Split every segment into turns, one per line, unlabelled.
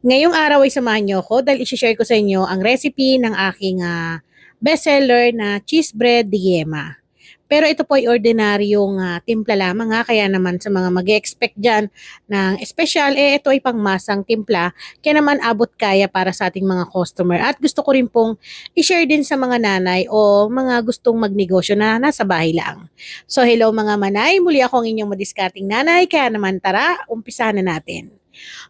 Ngayong araw ay samahan niyo ako dahil isi-share ko sa inyo ang recipe ng aking ah, bestseller na cheese bread de yema. Pero ito po ay ordinaryong ah, timpla lamang ha, kaya naman sa mga mag expect dyan ng espesyal, eh ito ay pangmasang timpla, kaya naman abot kaya para sa ating mga customer. At gusto ko rin pong i-share din sa mga nanay o mga gustong magnegosyo na nasa bahay lang. So hello mga manay, muli ako ang inyong madiskarting nanay, kaya naman tara, umpisahan na natin.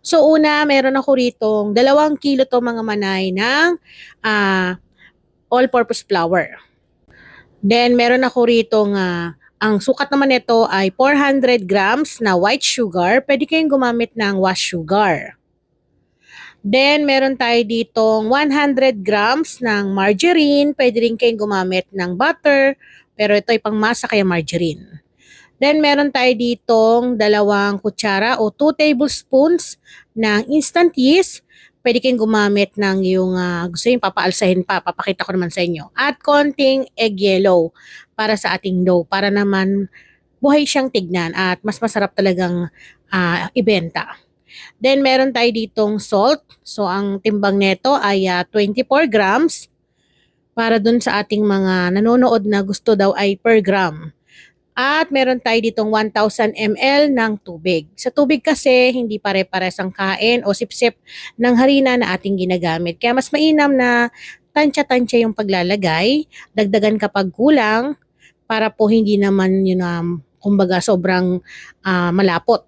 So una, meron ako ritong dalawang kilo to mga manay ng ah, all-purpose flour. Then meron ako ritong ah, ang sukat naman nito ay 400 grams na white sugar. Pwede kayong gumamit ng wash sugar. Then meron tayo ditong 100 grams ng margarine. Pwede rin kayong gumamit ng butter. Pero ito ay pangmasa kaya margarine. Then meron tayo ditong dalawang kutsara o 2 tablespoons ng instant yeast. Pwede kayong gumamit ng yung ah, gusto yung papaalsahin pa, papakita ko naman sa inyo. At konting egg yellow para sa ating dough para naman buhay siyang tignan at mas masarap talagang ah, ibenta. Then meron tayo ditong salt. So ang timbang nito ay ah, 24 grams para dun sa ating mga nanonood na gusto daw ay per gram. At meron tayo ditong 1,000 ml ng tubig. Sa tubig kasi, hindi pare-pares ang kain o sip-sip ng harina na ating ginagamit. Kaya mas mainam na tansya-tansya yung paglalagay. Dagdagan kapag kulang para po hindi naman yun um, kumbaga sobrang ah, malapot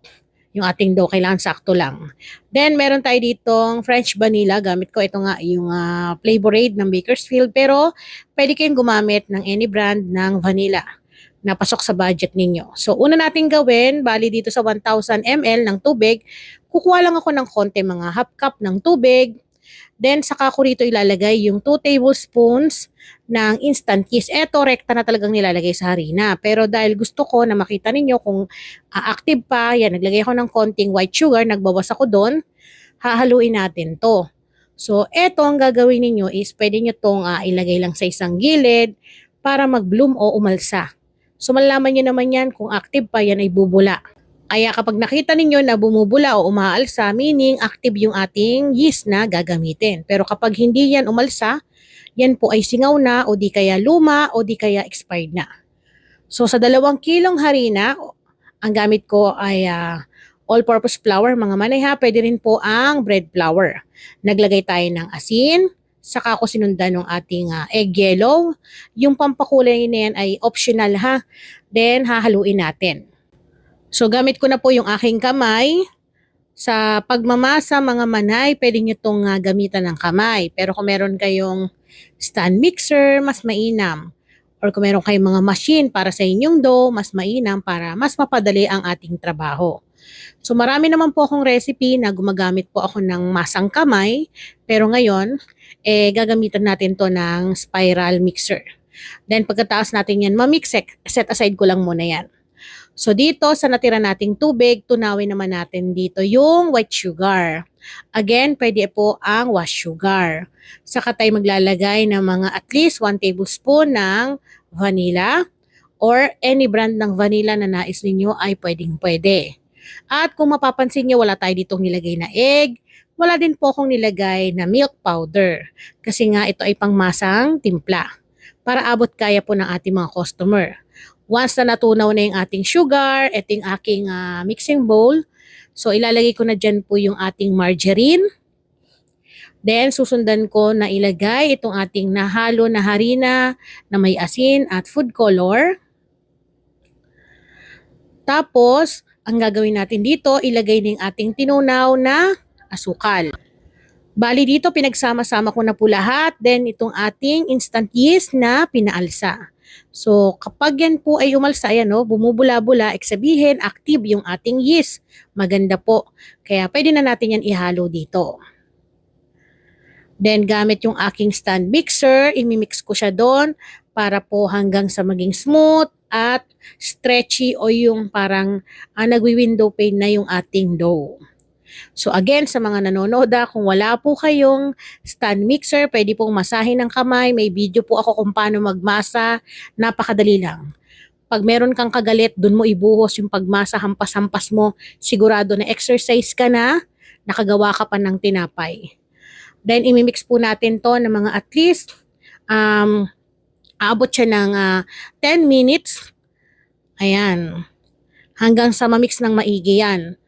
yung ating dough. Kailangan sakto lang. Then, meron tayo ditong French vanilla. Gamit ko ito nga yung uh, flavor aid ng Bakersfield. Pero, pwede kayong gumamit ng any brand ng vanilla na pasok sa budget ninyo. So, una natin gawin, bali dito sa 1,000 ml ng tubig, kukuha lang ako ng konti, mga half cup ng tubig. Then, saka ko rito ilalagay yung 2 tablespoons ng instant yeast. Eto, rekta na talagang nilalagay sa harina. Pero dahil gusto ko na makita ninyo kung uh, active pa, yan, naglagay ako ng konting white sugar, nagbawas ako doon, hahaluin natin to. So, eto ang gagawin ninyo is pwede nyo tong uh, ilagay lang sa isang gilid para mag-bloom o umalsa. So malalaman nyo naman yan kung active pa yan ay bubula. Kaya kapag nakita ninyo na bumubula o umaalsa, meaning active yung ating yeast na gagamitin. Pero kapag hindi yan umalsa, yan po ay singaw na o di kaya luma o di kaya expired na. So sa dalawang kilong harina, ang gamit ko ay uh, all-purpose flour, mga manay ha, pwede rin po ang bread flour. Naglagay tayo ng asin, saka ko sinundan ng ating uh, egg yellow. Yung pampakulay na yan ay optional ha. Then hahaluin natin. So gamit ko na po yung aking kamay. Sa pagmamasa mga manay, pwede nyo itong uh, gamitan ng kamay. Pero kung meron kayong stand mixer, mas mainam. Or kung meron kayong mga machine para sa inyong dough, mas mainam para mas mapadali ang ating trabaho. So marami naman po akong recipe na gumagamit po ako ng masang kamay. Pero ngayon, eh gagamitan natin to ng spiral mixer. Then pagkatapos natin yan mamix, set aside ko lang muna yan. So dito sa natira nating tubig, tunawin naman natin dito yung white sugar. Again, pwede po ang wash sugar. Saka tayo maglalagay ng mga at least 1 tablespoon ng vanilla or any brand ng vanilla na nais ninyo ay pwedeng pwede. At kung mapapansin nyo, wala tayo ditong nilagay na egg. Wala din po akong nilagay na milk powder. Kasi nga ito ay pangmasang timpla. Para abot kaya po ng ating mga customer. Once na natunaw na yung ating sugar, ito yung aking uh, mixing bowl. So ilalagay ko na dyan po yung ating margarine. Then, susundan ko na ilagay itong ating nahalo na harina na may asin at food color. Tapos, ang gagawin natin dito, ilagay ng ating tinunaw na asukal. Bali dito, pinagsama-sama ko na po lahat. Then, itong ating instant yeast na pinaalsa. So, kapag yan po ay umalsa, ayan no, bumubula-bula, sabihin, active yung ating yeast. Maganda po. Kaya pwede na natin yan ihalo dito. Then, gamit yung aking stand mixer, imimix ko siya doon para po hanggang sa maging smooth at stretchy o yung parang uh, nagwi-window pane na yung ating dough. So again, sa mga nanonood, ah, kung wala po kayong stand mixer, pwede pong masahin ng kamay. May video po ako kung paano magmasa. Napakadali lang. Pag meron kang kagalit, dun mo ibuhos yung pagmasa, hampas-hampas mo. Sigurado na exercise ka na, nakagawa ka pa ng tinapay. Then, imimix po natin to ng mga at least um, aabot siya ng ah, 10 minutes. Ayan. Hanggang sa mamix ng maigi yan.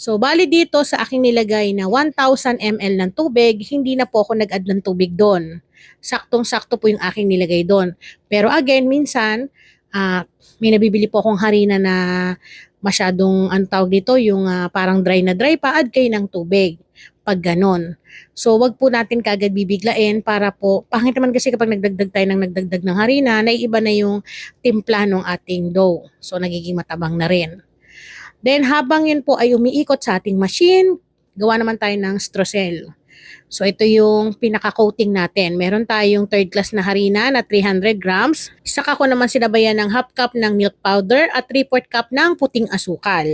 So, bali dito sa aking nilagay na 1,000 ml ng tubig, hindi na po ako nag-add ng tubig doon. Saktong-sakto po yung aking nilagay doon. Pero again, minsan, ah, may nabibili po akong harina na masyadong, ang tawag dito, yung ah, parang dry na dry pa, add kayo ng tubig. Pag ganon. So, wag po natin kagad bibiglain para po, pangit naman kasi kapag nagdagdag tayo ng nagdagdag ng harina, naiiba na yung timpla ng ating dough. So, nagiging matabang na rin. Then, habang yun po ay umiikot sa ating machine, gawa naman tayo ng strocel. So, ito yung pinaka-coating natin. Meron tayong third class na harina na 300 grams. Saka ko naman sinabayan ng half cup ng milk powder at 3-4 cup ng puting asukal.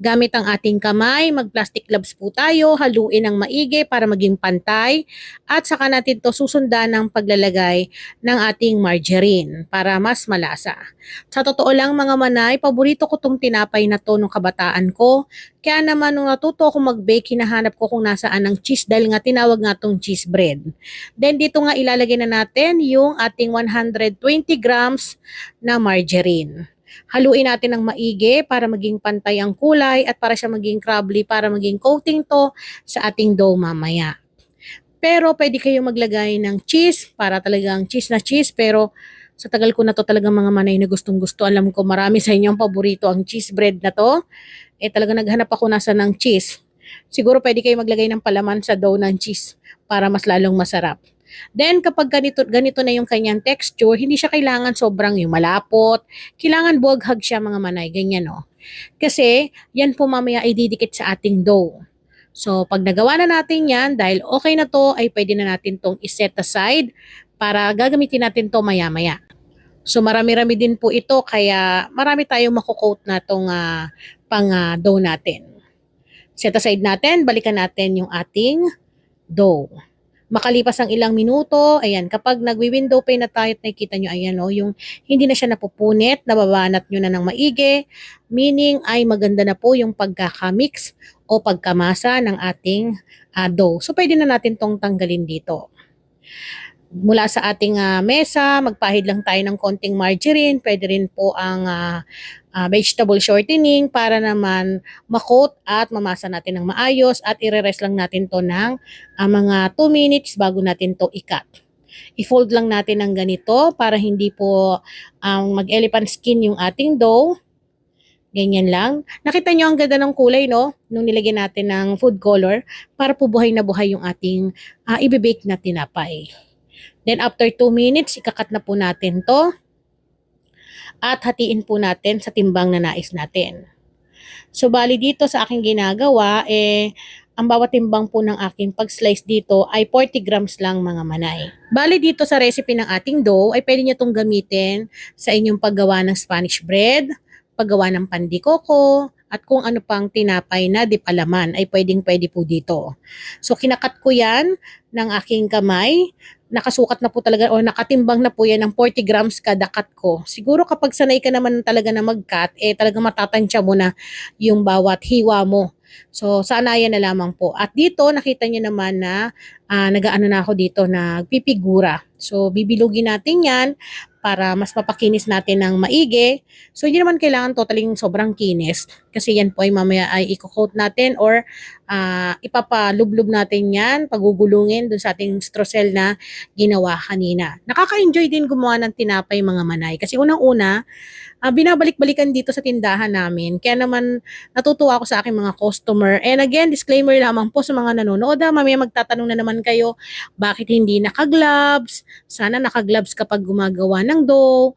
Gamit ang ating kamay, mag-plastic gloves po tayo, haluin ng maigi para maging pantay. At saka natin to susundan ng paglalagay ng ating margarine para mas malasa. Sa totoo lang mga manay, paborito ko tong tinapay na to nung kabataan ko. Kaya naman nung natuto ako mag-bake, hinahanap ko kung nasaan ang cheese dahil nga tinawag nga tong cheese bread. Then dito nga ilalagay na natin yung ating 120 grams na margarine. Haluin natin ng maigi para maging pantay ang kulay at para siya maging crumbly para maging coating to sa ating dough mamaya. Pero pwede kayong maglagay ng cheese para talagang cheese na cheese pero sa tagal ko na to talagang mga manay na gustong gusto. Alam ko marami sa inyong paborito ang cheese bread na to. Eh talaga naghanap ako nasa ng cheese. Siguro pwede kayo maglagay ng palaman sa dough ng cheese para mas lalong masarap. Then kapag ganito, ganito na yung kanyang texture, hindi siya kailangan sobrang yung malapot. Kailangan buwaghag siya mga manay, ganyan no. Kasi yan po mamaya ay didikit sa ating dough. So pag nagawa na natin yan, dahil okay na to, ay pwede na natin tong iset aside para gagamitin natin to maya-maya. So marami-rami din po ito kaya marami tayong makukoat na tong ah, pang ah, dough natin. Set aside natin, balikan natin yung ating dough. Makalipas ang ilang minuto, ayan, kapag nagwi-window pane na tayo at nakikita nyo, ayan o, yung hindi na siya napupunit, nababanat nyo na ng maigi, meaning ay maganda na po yung pagkakamix o pagkamasa ng ating ah, dough. So, pwede na natin tong tanggalin dito. Mula sa ating ah, mesa, magpahid lang tayo ng konting margarine. Pwede rin po ang ah, ah, vegetable shortening para naman makot at mamasa natin ng maayos at ire-rest lang natin to ng ah, mga 2 minutes bago natin to i-cut. I-fold lang natin ng ganito para hindi po ang mag-elephant skin yung ating dough. Ganyan lang. Nakita nyo ang ganda ng kulay, no? Nung nilagyan natin ng food color para po buhay na buhay yung ating ah, ibibake na tinapay. Then after 2 minutes, ikakat na po natin to at hatiin po natin sa timbang na nais natin. So bali dito sa aking ginagawa, eh, ang bawat timbang po ng aking pag-slice dito ay 40 grams lang mga manay. Bali dito sa recipe ng ating dough ay pwede nyo itong gamitin sa inyong paggawa ng Spanish bread, paggawa ng pandikoko, at kung ano pang tinapay na dipalaman ay pwedeng pwede po dito. So kinakat ko yan ng aking kamay nakasukat na po talaga o nakatimbang na po yan ng 40 grams kada cut ko. Siguro kapag sanay ka naman talaga na mag-cut, eh talaga matatansya mo na yung bawat hiwa mo. So, sanayan na lamang po. At dito, nakita nyo naman na uh, nagaano na ako dito, nagpipigura. So, bibilugin natin yan para mas mapakinis natin ng maigi. So, hindi naman kailangan totaling sobrang kinis kasi yan po ay mamaya ay i-coat natin or uh, ipapalublub natin yan, pagugulungin dun sa ating strocel na ginawa kanina. Nakaka-enjoy din gumawa ng tinapay mga manay kasi unang-una, uh, binabalik-balikan dito sa tindahan namin. Kaya naman natutuwa ako sa aking mga customer. And again, disclaimer lamang po sa mga nanonood. Ha, mamaya magtatanong na naman kayo, bakit hindi naka-gloves? Sana naka-gloves kapag gumagawa ng dough.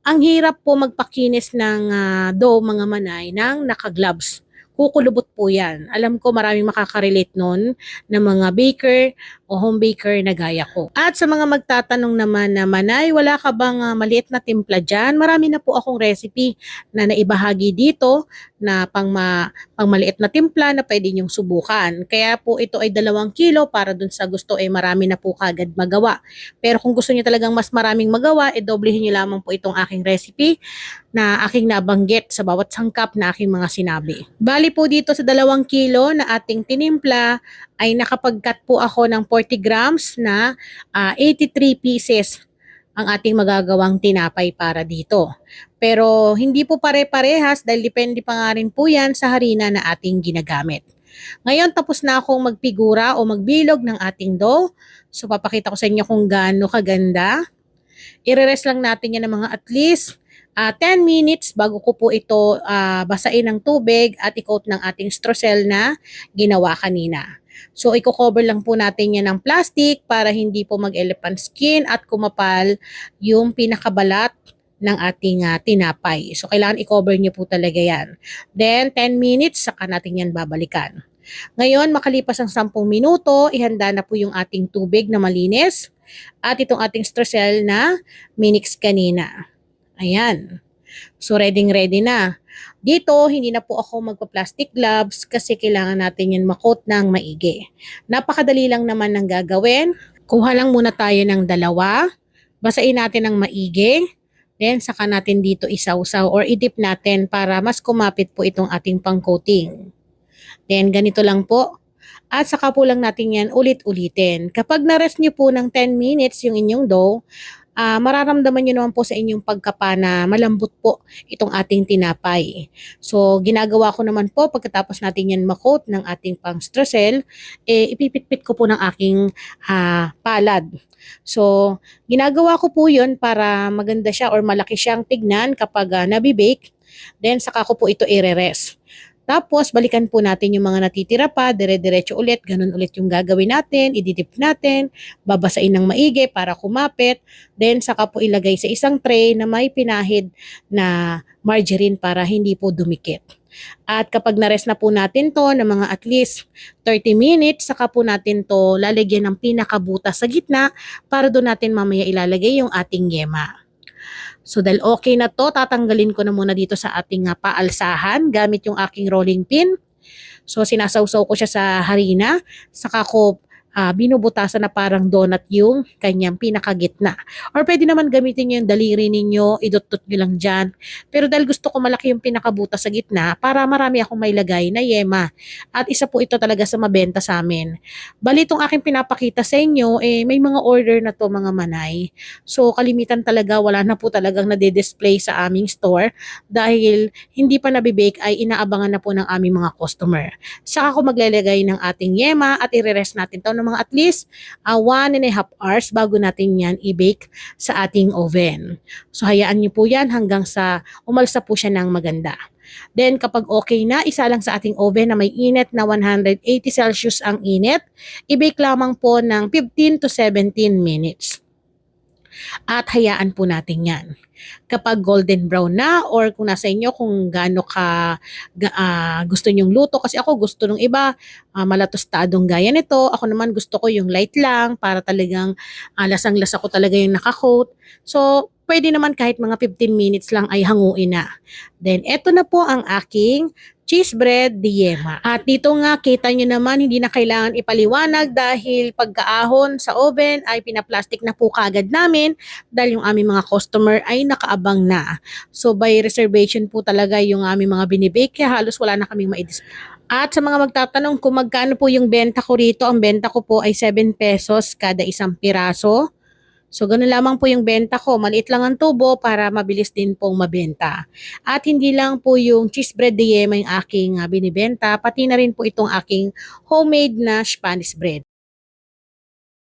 Ang hirap po magpakinis ng uh, dough mga manay ng naka-gloves kukulubot po yan. Alam ko maraming makakarelate nun ng mga baker o home baker na gaya ko. At sa mga magtatanong naman na Manay, wala ka bang uh, maliit na timpla dyan? Marami na po akong recipe na naibahagi dito na pang, ma, pang maliit na timpla na pwede nyong subukan. Kaya po ito ay dalawang kilo para dun sa gusto ay marami na po kagad magawa. Pero kung gusto niyo talagang mas maraming magawa, e doblehin niyo lamang po itong aking recipe na aking nabanggit sa bawat sangkap na aking mga sinabi. Bali po dito sa dalawang kilo na ating tinimpla ay nakapagkat po ako ng 40 grams na ah, 83 pieces ang ating magagawang tinapay para dito. Pero hindi po pare-parehas dahil depende pa nga rin po yan sa harina na ating ginagamit. Ngayon tapos na akong magpigura o magbilog ng ating dough. So papakita ko sa inyo kung gaano kaganda. Ire-rest lang natin yan ng mga at least ah, 10 minutes bago ko po ito ah, basain ng tubig at i-coat ng ating strocel na ginawa kanina. So, i-cover lang po natin yan ng plastic para hindi po mag-elephant skin at kumapal yung pinakabalat ng ating ah, tinapay. So, kailangan i-cover nyo po talaga yan. Then, 10 minutes, saka natin yan babalikan. Ngayon, makalipas ang 10 minuto, ihanda na po yung ating tubig na malinis at itong ating stracel na minix kanina. Ayan. So, ready ready na. Dito, hindi na po ako magpa-plastic gloves kasi kailangan natin yan makot ng maigi. Napakadali lang naman ng gagawin. Kuha lang muna tayo ng dalawa. Basain natin ng maigi. Then, saka natin dito isawsaw or idip natin para mas kumapit po itong ating pang-coating. Then, ganito lang po. At saka po lang natin yan ulit-ulitin. Kapag na-rest nyo po ng 10 minutes yung inyong dough, ah, mararamdaman nyo naman po sa inyong pagkapa na malambot po itong ating tinapay. So, ginagawa ko naman po pagkatapos natin yan makot ng ating pang stracel, eh, ipipitpit ko po ng aking ah, palad. So, ginagawa ko po yun para maganda siya or malaki siyang tignan kapag uh, nabibake. Then, saka ko po ito i-rest. Tapos, balikan po natin yung mga natitira pa, dire-diretso ulit, ganun ulit yung gagawin natin, ididip natin, babasain ng maigi para kumapit, then saka po ilagay sa isang tray na may pinahid na margarine para hindi po dumikit. At kapag nares na po natin to ng mga at least 30 minutes, saka po natin to lalagyan ng pinakabutas sa gitna para doon natin mamaya ilalagay yung ating yema. So dahil okay na to, tatanggalin ko na muna dito sa ating uh, paalsahan gamit yung aking rolling pin. So sinasawsaw ko siya sa harina, saka ko uh, binubutasan na parang donut yung kanyang pinakagitna. Or pwede naman gamitin nyo yung daliri ninyo, idot-dot nyo lang dyan. Pero dahil gusto ko malaki yung pinakabutas sa gitna, para marami akong may lagay na yema. At isa po ito talaga sa mabenta sa amin. Bali itong aking pinapakita sa inyo, eh, may mga order na to mga manay. So kalimitan talaga, wala na po talagang nade-display sa aming store dahil hindi pa nabibake ay inaabangan na po ng aming mga customer. Saka ko maglalagay ng ating yema at i-rest natin to ng mga at least uh, one and a half hours bago natin yan i-bake sa ating oven. So hayaan niyo po yan hanggang sa umalsa po siya ng maganda. Then kapag okay na, isa lang sa ating oven na may init na 180 Celsius ang init, i-bake lamang po ng 15 to 17 minutes. At hayaan po natin yan. Kapag golden brown na or kung nasa inyo kung gaano ka uh, gusto nyong luto. Kasi ako gusto nung iba uh, malatostadong gaya nito. Ako naman gusto ko yung light lang para talagang uh, lasang-lasa ko talaga yung nakakoat. So, pwede naman kahit mga 15 minutes lang ay hanguin na. Then, eto na po ang aking cheese bread diyema. At dito nga, kita nyo naman, hindi na kailangan ipaliwanag dahil pagkaahon sa oven ay pinaplastic na po kagad namin dahil yung aming mga customer ay nakaabang na. So by reservation po talaga yung aming mga binibake, kaya halos wala na kaming ma-display. At sa mga magtatanong kung magkano po yung benta ko rito, ang benta ko po ay 7 pesos kada isang piraso. So, ganun lamang po yung benta ko. Maliit lang ang tubo para mabilis din pong mabenta. At hindi lang po yung cheese bread de yema yung aking uh, binibenta, pati na rin po itong aking homemade na Spanish bread.